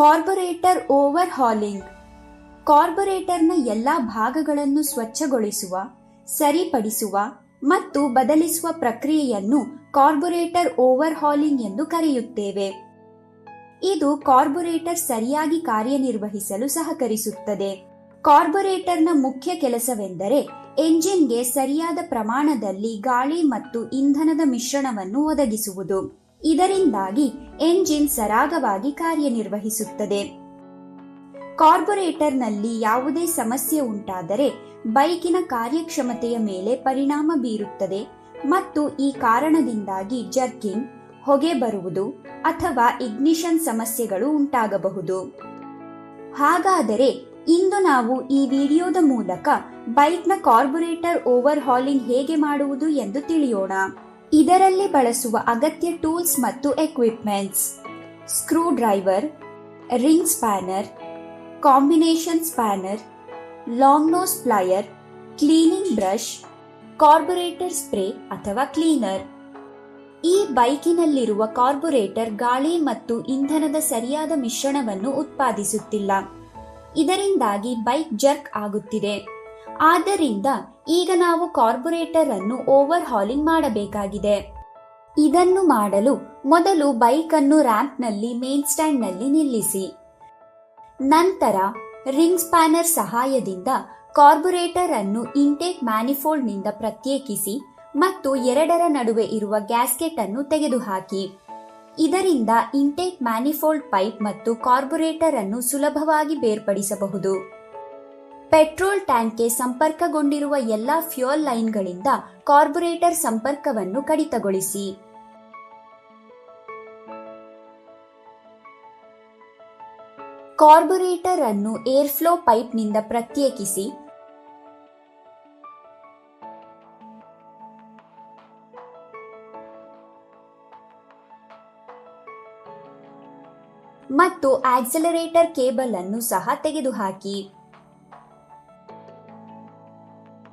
Carburettor over howling ಕಾರ್ಬೊರೇಟರ್ನ ಎಲ್ಲಾ ಭಾಗಗಳನ್ನು ಸ್ವಚ್ಛಗೊಳಿಸುವ, ಸರಿಪಡಿಸುವ ಮತ್ತು ಬದಲಿಸುವ ಪ್ರಕ್ರಿಯೆಯನ್ನು ಕಾರ್ಬೊರೇಟರ್ ಓವರ್ ಹಾಲಿಂಗ್ ಎಂದು ಕರೆಯುತ್ತೇವೆ. ಇದು ಕಾರ್ಬೊರೇಟರ್ ಸರಿಯಾಗಿ ಕಾರ್ಯನಿರ್ವಹಿಸಲು ಸಹಕರಿಸುತ್ತದೆ. ಕಾರ್ಬೊರೇಟರ್ನ ಮುಖ್ಯ ಕೆಲಸವೆಂದರೆ ಎಂಜಿನ್ಗೆ ಸರಿಯಾದ ಪ್ರಮಾಣದಲ್ಲಿ ಗಾಳಿ ಮತ್ತು ಇಂಧನದ ಮಿಶ್ರಣವನ್ನು ಒದಗಿಸುವುದು. ಇದರಿಂದಾಗಿ ಎಂಜಿನ್ ಸರಾಗವಾಗಿ ಕಾರ್ಯನಿರ್ವಹಿಸುತ್ತದೆ. ಕಾರ್ಬೊರೇಟರ್ನಲ್ಲಿ ಯಾವುದೇ ಸಮಸ್ಯೆ ಉಂಟಾದರೆ ಬೈಕಿನ ಕಾರ್ಯಕ್ಷಮತೆಯ ಮೇಲೆ ಪರಿಣಾಮ ಬೀರುತ್ತದೆ ಮತ್ತು ಈ ಕಾರಣದಿಂದಾಗಿ ಜರ್ಕಿಂಗ್, ಹೊಗೆ ಬರುವುದು ಅಥವಾ ಇಗ್ನಿಷನ್ ಸಮಸ್ಯೆಗಳು ಉಂಟಾಗಬಹುದು. ಹಾಗಾದರೆ ಇಂದು ನಾವು ಈ ವಿಡಿಯೋದ ಮೂಲಕ ಬೈಕ್ನ ಕಾರ್ಬೊರೇಟರ್ ಓವರ್ ಹಾಲಿಂಗ್ ಹೇಗೆ ಮಾಡುವುದು ಎಂದು ತಿಳಿಯೋಣ. ಇದರಲ್ಲಿ ಬಳಸುವ ಅಗತ್ಯ ಟೂಲ್ಸ್ ಮತ್ತು equipments screwdriver ring spanner combination spanner long nose plier cleaning brush carburettor spray ಅಥವಾ ಕ್ಲೀನರ್ ಈ ಬೈಕಿನಲ್ಲಿರುವ ಕಾರ್ಬೊರೇಟರ್ ಗಾಳಿ ಮತ್ತು ಇಂಧನದ ಸರಿಯಾದ ಮಿಶ್ರಣವನ್ನು ಉತ್ಪಾದಿಸುತ್ತಿಲ್ಲ. ಇದರಿಂದಾಗಿ ಬೈಕ್ ಜರ್ಕ್ ಆಗುತ್ತಿದೆ. ಆದ್ದರಿಂದ ಈಗ ನಾವು ಕಾರ್ಬೊರೇಟರ್ ಅನ್ನು ಓವರ್ ಹಾಲಿಂಗ್ ಮಾಡಬೇಕಾಗಿದೆ. ಇದನ್ನು ಮಾಡಲು ಮೊದಲು ಬೈಕ್ ಅನ್ನು ರ್ಯಾಂಪ್ನಲ್ಲಿ ಮೇನ್ ಸ್ಟ್ಯಾಂಡ್ನಲ್ಲಿ ನಿಲ್ಲಿಸಿ. ನಂತರ ರಿಂಗ್ ಸ್ಪ್ಯಾನರ್ ಸಹಾಯದಿಂದ ಕಾರ್ಬೊರೇಟರ್ ಅನ್ನು ಇಂಟೇಕ್ ಮ್ಯಾನಿಫೋಲ್ಡ್ನಿಂದ ಪ್ರತ್ಯೇಕಿಸಿ ಮತ್ತು ಎರಡರ ನಡುವೆ ಇರುವ ಗ್ಯಾಸ್ಕೆಟ್ ಅನ್ನು ತೆಗೆದುಹಾಕಿ. ಇದರಿಂದ ಇಂಟೇಕ್ ಮ್ಯಾನಿಫೋಲ್ಡ್ ಪೈಪ್ ಮತ್ತು ಕಾರ್ಬೊರೇಟರ್ ಅನ್ನು ಸುಲಭವಾಗಿ ಬೇರ್ಪಡಿಸಬಹುದು. ಪೆಟ್ರೋಲ್ ಟ್ಯಾಂಕ್ಗೆ ಸಂಪರ್ಕಗೊಂಡಿರುವ ಎಲ್ಲಾ ಫ್ಯೂಯಲ್ ಲೈನ್ಗಳಿಂದ ಕಾರ್ಬೊರೇಟರ್ ಸಂಪರ್ಕವನ್ನು ಕಡಿತಗೊಳಿಸಿ. ಕಾರ್ಬೊರೇಟರ್ ಅನ್ನು ಏರ್ಫ್ಲೋ ಪೈಪ್ನಿಂದ ಪ್ರತ್ಯೇಕಿಸಿ. ಮತ್ತು ಆಕ್ಸಲರೇಟರ್ ಕೇಬಲ್ ಅನ್ನು ಸಹ ತೆಗೆದುಹಾಕಿ.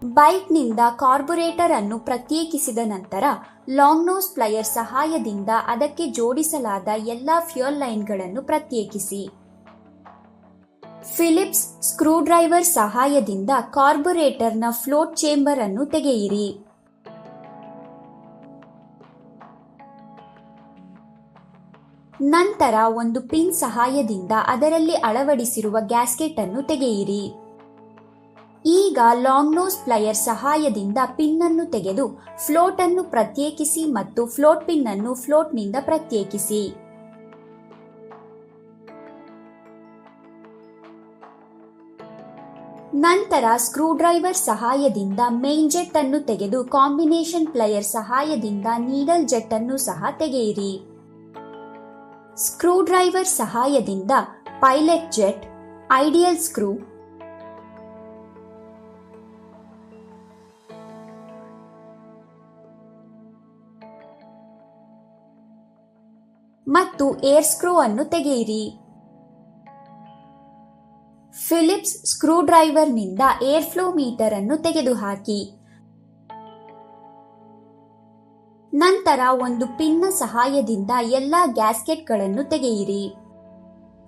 ಬೈಕ್ನಿಂದ ಕಾರ್ಬೊರೇಟರ್ ಅನ್ನು ಪ್ರತ್ಯೇಕಿಸಿದ ನಂತರ ಲಾಂಗ್ ನೋಸ್ ಪ್ಲಯರ್ ಸಹಾಯದಿಂದ ಅದಕ್ಕೆ ಜೋಡಿಸಲಾದ ಎಲ್ಲಾ ಫ್ಯೂಯಲ್ ಲೈನ್ಗಳನ್ನು ಪ್ರತ್ಯೇಕಿಸಿ. ಫಿಲಿಪ್ಸ್ ಸ್ಕ್ರೂ ಡ್ರೈವರ್ ಸಹಾಯದಿಂದ ಕಾರ್ಬೊರೇಟರ್ನ ಫ್ಲೋಟ್ ಚೇಂಬರ್ ಅನ್ನು ತೆಗೆಯಿರಿ. ನಂತರ ಒಂದು ಪಿನ್ ಸಹಾಯದಿಂದ ಅದರಲ್ಲಿ ಅಳವಡಿಸಿರುವ ಗ್ಯಾಸ್ಕೆಟ್ ಅನ್ನು ತೆಗೆಯಿರಿ. ಈಗ ಲಾಂಗ್ ನೋಸ್ ಪ್ಲಯರ್ ಸಹಾಯದಿಂದ ಪಿನ್ ಅನ್ನು ತೆಗೆದು ಫ್ಲೋಟ್ ಅನ್ನು ಪ್ರತ್ಯೇಕಿಸಿ ಮತ್ತು ಫ್ಲೋಟ್ ಪಿನ್ ಅನ್ನು ಫ್ಲೋಟ್ನಿಂದ ಪ್ರತ್ಯೇಕಿಸಿ. ನಂತರ ಸ್ಕ್ರೂ ಡ್ರೈವರ್ ಸಹಾಯದಿಂದ ಮೇನ್ ಜೆಟ್ ಅನ್ನು ತೆಗೆದು ಕಾಂಬಿನೇಷನ್ ಪ್ಲಯರ್ ಸಹಾಯದಿಂದ ನೀಡಲ್ ಜೆಟ್ ಅನ್ನು ಸಹ ತೆಗೆಯಿರಿ. ಸ್ಕ್ರೂ ಡ್ರೈವರ್ ಸಹಾಯದಿಂದ ಪೈಲಟ್ ಜೆಟ್ ಐಡಿಯಲ್ ಸ್ಕ್ರೂ ಮತ್ತು ಏರ್ ಸ್ಕ್ರೂ ಅನ್ನು ತೆಗೆಯಿರಿ. ಫಿಲಿಪ್ಸ್ ಸ್ಕ್ರೂ ಡ್ರೈವರ್ನಿಂದ ಏರ್ ಫ್ಲೋ ಮೀಟರ್ ಅನ್ನು ತೆಗೆದುಹಾಕಿ. ನಂತರ ಒಂದು ಪಿನ್ನ ಸಹಾಯದಿಂದ ಎಲ್ಲಾ ಗ್ಯಾಸ್ಕೆಟ್ಗಳನ್ನು ತೆಗೆಯಿರಿ.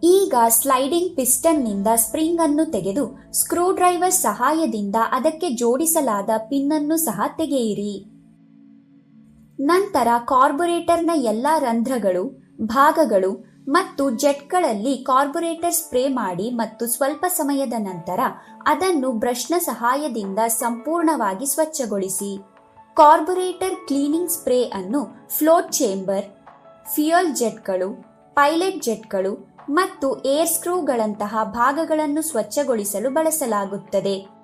ಈಗ ಸ್ಲೈಡಿಂಗ್ ಪಿಸ್ಟನ್ನಿಂದ ಸ್ಪ್ರಿಂಗ್ ಅನ್ನು ತೆಗೆದು ಸ್ಕ್ರೂ ಡ್ರೈವರ್ ಸಹಾಯದಿಂದ ಅದಕ್ಕೆ ಜೋಡಿಸಲಾದ ಪಿನ್ ಅನ್ನು ಸಹ ತೆಗೆಯಿರಿ. ನಂತರ ಕಾರ್ಬೊರೇಟರ್ನ ಎಲ್ಲಾ ರಂಧ್ರಗಳು ಭಾಗಗಳು ಮತ್ತು ಜೆಟ್ಗಳಲ್ಲಿ ಕಾರ್ಬೊರೇಟರ್ ಸ್ಪ್ರೇ ಮಾಡಿ ಮತ್ತು ಸ್ವಲ್ಪ ಸಮಯದ ನಂತರ ಅದನ್ನು ಬ್ರಷ್ನ ಸಹಾಯದಿಂದ ಸಂಪೂರ್ಣವಾಗಿ ಸ್ವಚ್ಛಗೊಳಿಸಿ. ಕಾರ್ಬೊರೇಟರ್ ಕ್ಲೀನಿಂಗ್ ಸ್ಪ್ರೇ ಅನ್ನು ಫ್ಲೋಟ್ ಚೇಂಬರ್, ಫ್ಯೂಯಲ್ ಜೆಟ್ಗಳು, ಪೈಲಟ್ ಜೆಟ್ಗಳು ಮತ್ತು ಏರ್ ಸ್ಕ್ರೂಗಳಂತಹ ಭಾಗಗಳನ್ನು ಸ್ವಚ್ಛಗೊಳಿಸಲು ಬಳಸಲಾಗುತ್ತದೆ.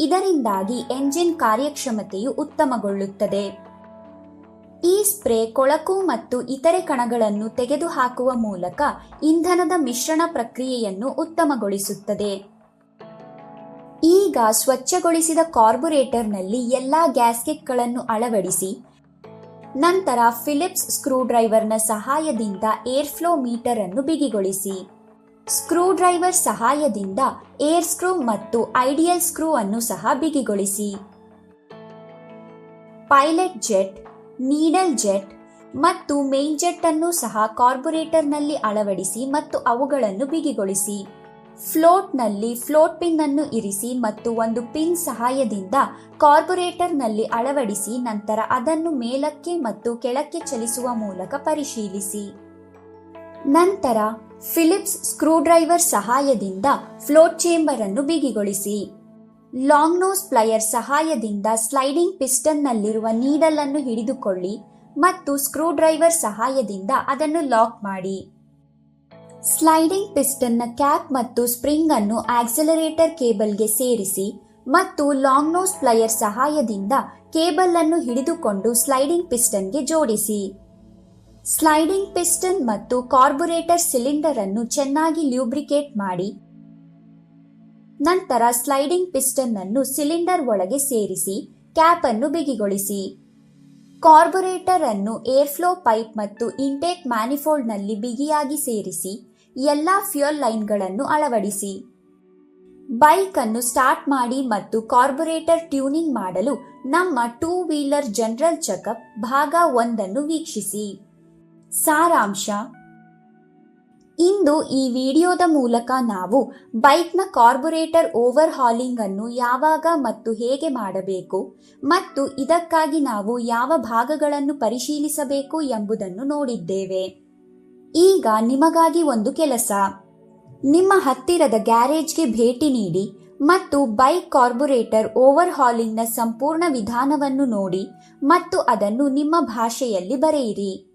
ಇದರಿಂದಾಗಿ ಎಂಜಿನ್ ಕಾರ್ಯಕ್ಷಮತೆಯು ಉತ್ತಮಗೊಳ್ಳುತ್ತದೆ. ಈ ಸ್ಪ್ರೇ ಕೊಳಕು ಮತ್ತು ಇತರೆ ಕಣಗಳನ್ನು ತೆಗೆದುಹಾಕುವ ಮೂಲಕ ಇಂಧನದ ಮಿಶ್ರಣ ಪ್ರಕ್ರಿಯೆಯನ್ನು ಉತ್ತಮಗೊಳಿಸುತ್ತದೆ. ಈಗ ಸ್ವಚ್ಛಗೊಳಿಸಿದ ಕಾರ್ಬೊರೇಟರ್ನಲ್ಲಿ ಎಲ್ಲಾ ಗ್ಯಾಸ್ಕೆಟ್ಗಳನ್ನು ಅಳವಡಿಸಿ, ನಂತರ ಫಿಲಿಪ್ಸ್ ಸ್ಕ್ರೂಡ್ರೈವರ್ನ ಸಹಾಯದಿಂದ ಏರ್ ಫ್ಲೋ ಮೀಟರ್ ಅನ್ನು ಬಿಗಿಗೊಳಿಸಿ. ಸ್ಕ್ರೂಡ್ರೈವರ್ ಸಹಾಯದಿಂದ ಏರ್ ಸ್ಕ್ರೂ ಮತ್ತು ಐಡಿಯಲ್ ಸ್ಕ್ರೂ ಅನ್ನು ಸಹ ಬಿಗಿಗೊಳಿಸಿ. ಪೈಲಟ್ ಜೆಟ್ ನೀಡಲ್ ಜೆಟ್ ಮತ್ತು ಮೇನ್ ಜೆಟ್ ಅನ್ನು ಸಹ ಕಾರ್ಬೊರೇಟರ್ನಲ್ಲಿ ಅಳವಡಿಸಿ ಮತ್ತು ಅವುಗಳನ್ನು ಬಿಗಿಗೊಳಿಸಿ. ಫ್ಲೋಟ್ನಲ್ಲಿ ಫ್ಲೋಟ್ ಪಿನ್ ಅನ್ನು ಇರಿಸಿ ಮತ್ತು ಒಂದು ಪಿನ್ ಸಹಾಯದಿಂದ ಕಾರ್ಬೊರೇಟರ್ನಲ್ಲಿ ಅಳವಡಿಸಿ ನಂತರ ಅದನ್ನು ಮೇಲಕ್ಕೆ ಮತ್ತು ಕೆಳಕ್ಕೆ ಚಲಿಸುವ ಮೂಲಕ ಪರಿಶೀಲಿಸಿ. ನಂತರ ಫಿಲಿಪ್ಸ್ ಸ್ಕ್ರೂಡ್ರೈವರ್ ಸಹಾಯದಿಂದ ಫ್ಲೋಟ್ ಚೇಂಬರ್ ಅನ್ನು ಬಿಗಿಗೊಳಿಸಿ. ಲಾಂಗ್ ನೋಸ್ ಪ್ಲಯರ್ ಸಹಾಯದಿಂದ ಸ್ಲೈಡಿಂಗ್ ಪಿಸ್ಟನ್ನಲ್ಲಿರುವ ನೀಡಲನ್ನು ಹಿಡಿದುಕೊಳ್ಳಿ ಮತ್ತು ಸ್ಕ್ರೂಡ್ರೈವರ್ ಸಹಾಯದಿಂದ ಅದನ್ನು ಲಾಕ್ ಮಾಡಿ. ಸ್ಲೈಡಿಂಗ್ ಪಿಸ್ಟನ್ನ ಕ್ಯಾಪ್ ಮತ್ತು ಸ್ಪ್ರಿಂಗ್ ಅನ್ನು ಆಕ್ಸಲರೇಟರ್ ಕೇಬಲ್ಗೆ ಸೇರಿಸಿ ಮತ್ತು ಲಾಂಗ್ ನೋಸ್ ಪ್ಲಯರ್ ಸಹಾಯದಿಂದ ಕೇಬಲ್ ಅನ್ನು ಹಿಡಿದುಕೊಂಡು ಸ್ಲೈಡಿಂಗ್ ಪಿಸ್ಟನ್ಗೆ ಜೋಡಿಸಿ. ಸ್ಲೈಡಿಂಗ್ ಪಿಸ್ಟನ್ ಮತ್ತು ಕಾರ್ಬೊರೇಟರ್ ಸಿಲಿಂಡರ್ ಅನ್ನು ಚೆನ್ನಾಗಿ ಲ್ಯೂಬ್ರಿಕೇಟ್ ಮಾಡಿ ನಂತರ ಸ್ಲೈಡಿಂಗ್ ಪಿಸ್ಟನ್ ಅನ್ನು ಸಿಲಿಂಡರ್ ಒಳಗೆ ಸೇರಿಸಿ ಕ್ಯಾಪ್ ಅನ್ನು ಬಿಗಿಗೊಳಿಸಿ. ಕಾರ್ಬೊರೇಟರ್ ಅನ್ನು ಏರ್ಫ್ಲೋ ಪೈಪ್ ಮತ್ತು ಇಂಟೇಕ್ ಮ್ಯಾನಿಫೋಲ್ಡ್ನಲ್ಲಿ ಬಿಗಿಯಾಗಿ ಸೇರಿಸಿ, ಎಲ್ಲಾ ಫ್ಯೂಯಲ್ ಲೈನ್ಗಳನ್ನು ಅಳವಡಿಸಿ. ಬೈಕ್ ಅನ್ನು ಸ್ಟಾರ್ಟ್ ಮಾಡಿ ಮತ್ತು ಕಾರ್ಬೊರೇಟರ್ ಟ್ಯೂನಿಂಗ್ ಮಾಡಲು ನಮ್ಮ ಟೂ ವೀಲರ್ ಜನರಲ್ ಚೆಕಪ್ ಭಾಗ ಒಂದನ್ನು ವೀಕ್ಷಿಸಿ. ಸಾರಾಂಶ ಇಂದು ಈ ವಿಡಿಯೋದ ಮೂಲಕ ನಾವು ಬೈಕ್ನ ಕಾರ್ಬೊರೇಟರ್ ಓವರ್ ಹಾಲಿಂಗ್ ಅನ್ನು ಯಾವಾಗ ಮತ್ತು ಹೇಗೆ ಮಾಡಬೇಕು ಮತ್ತು ಇದಕ್ಕಾಗಿ ನಾವು ಯಾವ ಭಾಗಗಳನ್ನು ಪರಿಶೀಲಿಸಬೇಕು ಎಂಬುದನ್ನು ನೋಡಿದ್ದೇವೆ. ಈಗ ನಿಮಗಾಗಿ ಒಂದು ಕೆಲಸ. ನಿಮ್ಮ ಹತ್ತಿರದ ಗ್ಯಾರೇಜ್ಗೆ ಭೇಟಿ ನೀಡಿ ಮತ್ತು ಬೈಕ್ ಕಾರ್ಬೊರೇಟರ್ ಓವರ್ ಹಾಲಿಂಗ್ನ ಸಂಪೂರ್ಣ ವಿಧಾನವನ್ನು ನೋಡಿ ಮತ್ತು ಅದನ್ನು ನಿಮ್ಮ ಭಾಷೆಯಲ್ಲಿ ಬರೆಯಿರಿ.